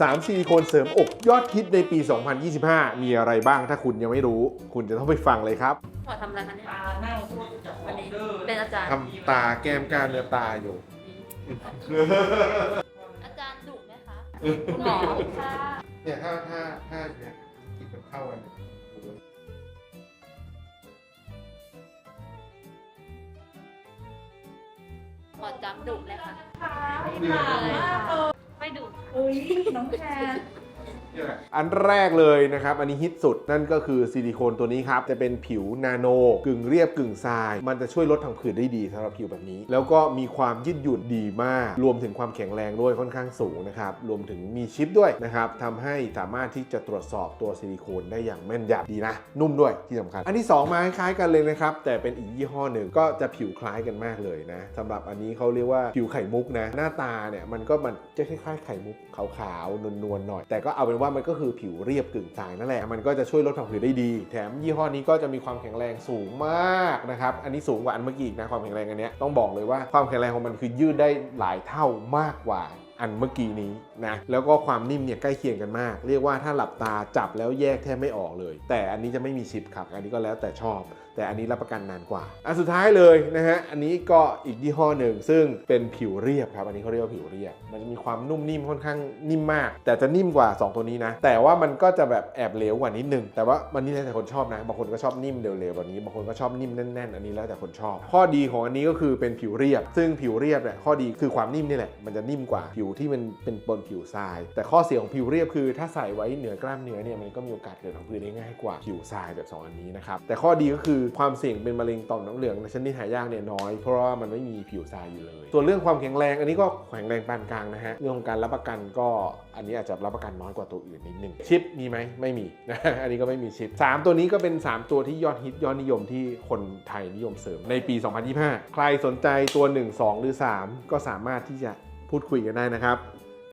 3ซิลิโคนเสริมอกยอดฮิตในปี 2025 มีอะไรบ้างถ้าคุณยังไม่รู้ คุณจะต้องไปฟังเลยครับหมอทำอะไรคะเนี่ยตานั่งพูดกับอวันอนี้เดอร์เป็นอาจารย์ ทำตาแก้มกล้ามเนื้อตาอยู่ อาจารย์ดุไหมคะคุณหมอค่ะเนี่ยถ้าถ้าถ้าเนี่ยกินมันเข้ากันหมอจำดุไหมคะไม่ถามมากเลย ไม่ดุ อุ้ยน้องแพร อันแรกเลยนะครับ อันนี้ฮิตสุดนั่นก็คือซิลิโคนตัวนี้ครับ จะเป็นผิวนาโน กึ่งเรียบกึ่งทราย มันจะช่วยลดทางผื่นได้ดีสำหรับผิวแบบนี้ แล้วก็มีความยืดหยุ่นดีมาก รวมถึงความแข็งแรงด้วยค่อนข้างสูงนะครับ รวมถึงมีชิปด้วยนะครับทำให้สามารถที่จะตรวจสอบตัวซิลิโคนได้อย่างแม่นยำดีนะ นุ่มด้วยที่สำคัญ อันที่ 2 มาคล้ายกันเลยนะครับ แต่เป็นอีกยี่ห้อหนึ่งก็จะผิวคล้ายกันมากเลยนะสำหรับอันนี้เขาเรียกว่าผิวไข่มุกนะ หน้าตาเนี่ยมันก็มันจะคล้ายๆไข่มุกขาวๆนวลๆหน่อย แต่ก็เอาเป็นว่ามันก็คือผิวเรียบกึ่งทรายนั่นแหละ มันก็จะช่วยลดความผืดได้ดี แถมยี่ห้อนี้ก็จะมีความแข็งแรงสูงมากนะครับ อันนี้สูงกว่าอันเมื่อกี้อีกนะความแข็งแรงอันนี้ต้องบอกเลยว่าความแข็งแรงของมันคือยืดได้หลายเท่ามากกว่า อันเมื่อกี้นี้นะแล้วก็ความนิ่มเนี่ยใกล้เคียงกันมาก เรียกว่าถ้าหลับตาจับแล้วแยกแทบไม่ออกเลย แต่อันนี้จะไม่มีชิปครับอันนี้ก็แล้วแต่ชอบ แต่อันนี้รับประกันนานกว่าอันสุดท้ายเลยนะฮะอันนี้ก็อีกยี่ห้อหนึ่งซึ่งเป็นผิวเรียบครับอันนี้เขาเรียกว่าผิวเรียบ มันจะมีความนุ่มนิ่มค่อนข้างนิ่มมาก แต่จะนิ่มกว่า 2 ตัวนี้นะแต่ว่ามันก็จะแบบแอบเหลวกว่านิดนึงแต่ว่ามันนี่แล้วแต่คนชอบนะบางคนก็ชอบนิ่มเร็วๆแบบนี้บางคนก็ชอบนิ่มแน่นๆ อันนี้แล้วแต่คนชอบ ข้อดีของอันนี้ก็คือเป็นผิวเรียบ ซึ่งผิวเรียบเนี่ยข้อดีคือความนิ่มนี่แหละมันจะนิ่มกว่าผิวที่มันเป็นบนผิวทราย แต่ข้อเสียของผิวเรียบคือถ้าใส่ไว้เหนือกล้ามเนื้อเนี่ยมันก็มีโอกาสเกิดผังผืดได้ง่ายกว่าผิวทรายแบบสองอันนี้นะครับ แต่ข้อดีก็คือความเสี่ยงเป็นมะเร็งต่อมน้ำเหลืองในชนิดหายากเนี่ยน้อย เพราะว่ามันไม่มีผิวทรายอยู่เลย ส่วนเรื่องความแข็งแรงอันนี้ก็แข็งแรงปานกลางนะฮะเรื่องของการรับประกันก็อันนี้อาจจะรับประกันน้อยกว่าตัวอื่นนิดนึงชิปมีไหมไม่มีนะอันนี้ก็ไม่มีชิป 3 ตัวนี้ก็เป็น 3 ตัวที่ยอดฮิตยอดนิยมที่คนไทยนิยมเสริมในปี 2025 ใครสนใจตัว 1 2 หรือ 3 ก็สามารถที่จะ พูดคุยกันได้นะครับ